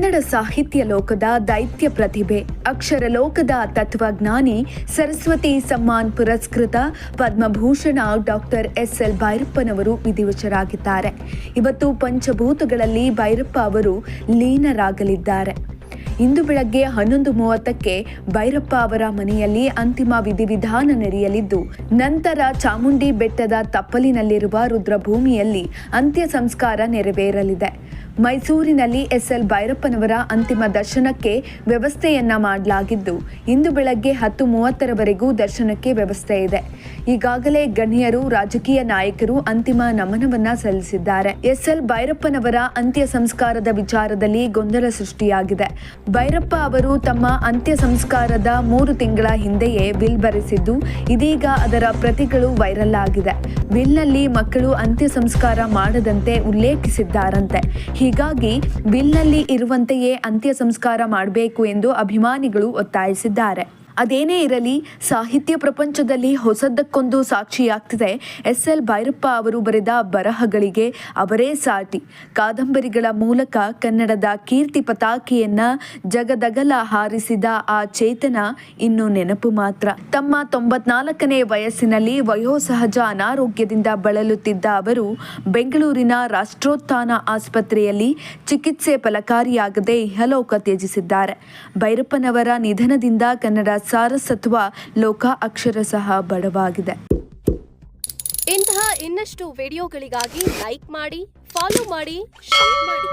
ಕನ್ನಡ ಸಾಹಿತ್ಯ ಲೋಕದ ದೈತ್ಯ ಪ್ರತಿಭೆ, ಅಕ್ಷರ ಲೋಕದ ತತ್ವಜ್ಞಾನಿ ಸರಸ್ವತಿ ಸಮ್ಮಾನ್ ಪುರಸ್ಕೃತ ಪದ್ಮಭೂಷಣ ಡಾಕ್ಟರ್ ಎಸ್ ಎಲ್ ಭೈರಪ್ಪನವರು ವಿಧಿವಶರಾಗಿದ್ದಾರೆ. ಇವತ್ತು ಪಂಚಭೂತಗಳಲ್ಲಿ ಭೈರಪ್ಪ ಅವರು ಲೀನರಾಗಲಿದ್ದಾರೆ. ಇಂದು ಬೆಳಗ್ಗೆ ಹನ್ನೊಂದು ಮೂವತ್ತಕ್ಕೆ ಭೈರಪ್ಪ ಅವರ ಮನೆಯಲ್ಲಿ ಅಂತಿಮ ವಿಧಿವಿಧಾನ ನಡೆಯಲಿದ್ದು ನಂತರ ಚಾಮುಂಡಿ ಬೆಟ್ಟದ ತಪ್ಪಲಿನಲ್ಲಿರುವ ರುದ್ರಭೂಮಿಯಲ್ಲಿ ಅಂತ್ಯ ಸಂಸ್ಕಾರ ನೆರವೇರಲಿದೆ. ಮೈಸೂರಿನಲ್ಲಿ ಎಸ್ಎಲ್ ಭೈರಪ್ಪನವರ ಅಂತಿಮ ದರ್ಶನಕ್ಕೆ ವ್ಯವಸ್ಥೆಯನ್ನ ಮಾಡಲಾಗಿದ್ದು, ಇಂದು ಬೆಳಗ್ಗೆ ಹತ್ತು ಮೂವತ್ತರವರೆಗೂ ದರ್ಶನಕ್ಕೆ ವ್ಯವಸ್ಥೆ ಇದೆ. ಈಗಾಗಲೇ ಗಣ್ಯರು, ರಾಜಕೀಯ ನಾಯಕರು ಅಂತಿಮ ನಮನವನ್ನ ಸಲ್ಲಿಸಿದ್ದಾರೆ. ಎಸ್ಎಲ್ ಭೈರಪ್ಪನವರ ಅಂತ್ಯ ಸಂಸ್ಕಾರದ ವಿಚಾರದಲ್ಲಿ ಗೊಂದಲ ಸೃಷ್ಟಿಯಾಗಿದೆ. ಭೈರಪ್ಪ ಅವರು ತಮ್ಮ ಅಂತ್ಯ ಸಂಸ್ಕಾರದ ಮೂರು ತಿಂಗಳ ಹಿಂದೆಯೇ ವಿಲ್ ಬರೆಸಿದ್ದು ಇದೀಗ ಅದರ ಪ್ರತಿಗಳು ವೈರಲ್ ಆಗಿದೆ. ವಿಲ್ನಲ್ಲಿ ಮಕ್ಕಳು ಅಂತ್ಯ ಸಂಸ್ಕಾರ ಮಾಡದಂತೆ ಉಲ್ಲೇಖಿಸಿದ್ದಾರಂತೆ. ಹೀಗಾಗಿ ಬಿಲ್ನಲ್ಲಿ ಇರುವಂತೆಯೇ ಅಂತ್ಯ ಸಂಸ್ಕಾರ ಮಾಡಬೇಕು ಎಂದು ಅಭಿಮಾನಿಗಳು ಒತ್ತಾಯಿಸಿದ್ದಾರೆ. ಅದೇನೇ ಇರಲಿ, ಸಾಹಿತ್ಯ ಪ್ರಪಂಚದಲ್ಲಿ ಹೊಸದಕ್ಕೊಂದು ಸಾಕ್ಷಿಯಾಗ್ತಿದೆ. ಎಸ್. ಎಲ್. ಭೈರಪ್ಪ ಅವರು ಬರೆದ ಬರಹಗಳಿಗೆ ಅವರೇ ಸಾಟಿ. ಕಾದಂಬರಿಗಳ ಮೂಲಕ ಕನ್ನಡದ ಕೀರ್ತಿ ಪತಾಕೆಯನ್ನ ಜಗದಗಲ ಹಾರಿಸಿದ ಆ ಚೇತನ ಇನ್ನು ನೆನಪು ಮಾತ್ರ. ತಮ್ಮ ತೊಂಬತ್ನಾಲ್ಕನೇ ವಯಸ್ಸಿನಲ್ಲಿ ವಯೋಸಹಜ ಅನಾರೋಗ್ಯದಿಂದ ಬಳಲುತ್ತಿದ್ದ ಅವರು ಬೆಂಗಳೂರಿನ ರಾಷ್ಟ್ರೋತ್ಥಾನ ಆಸ್ಪತ್ರೆಯಲ್ಲಿ ಚಿಕಿತ್ಸೆ ಫಲಕಾರಿಯಾಗದೆ ಇಹಲೋಕ ತ್ಯಜಿಸಿದ್ದಾರೆ. ಭೈರಪ್ಪನವರ ನಿಧನದಿಂದ ಕನ್ನಡ ಸಾರಸತ್ವ ಲೋಕ ಅಕ್ಷರಶಃ ಬಡವಾಗಿದೆ. ಇಂತಹ ಇನ್ನಷ್ಟು ವಿಡಿಯೋಗಳಿಗಾಗಿ ಲೈಕ್ ಮಾಡಿ ಫಾಲೋ ಮಾಡಿ ಶೇರ್ ಮಾಡಿ.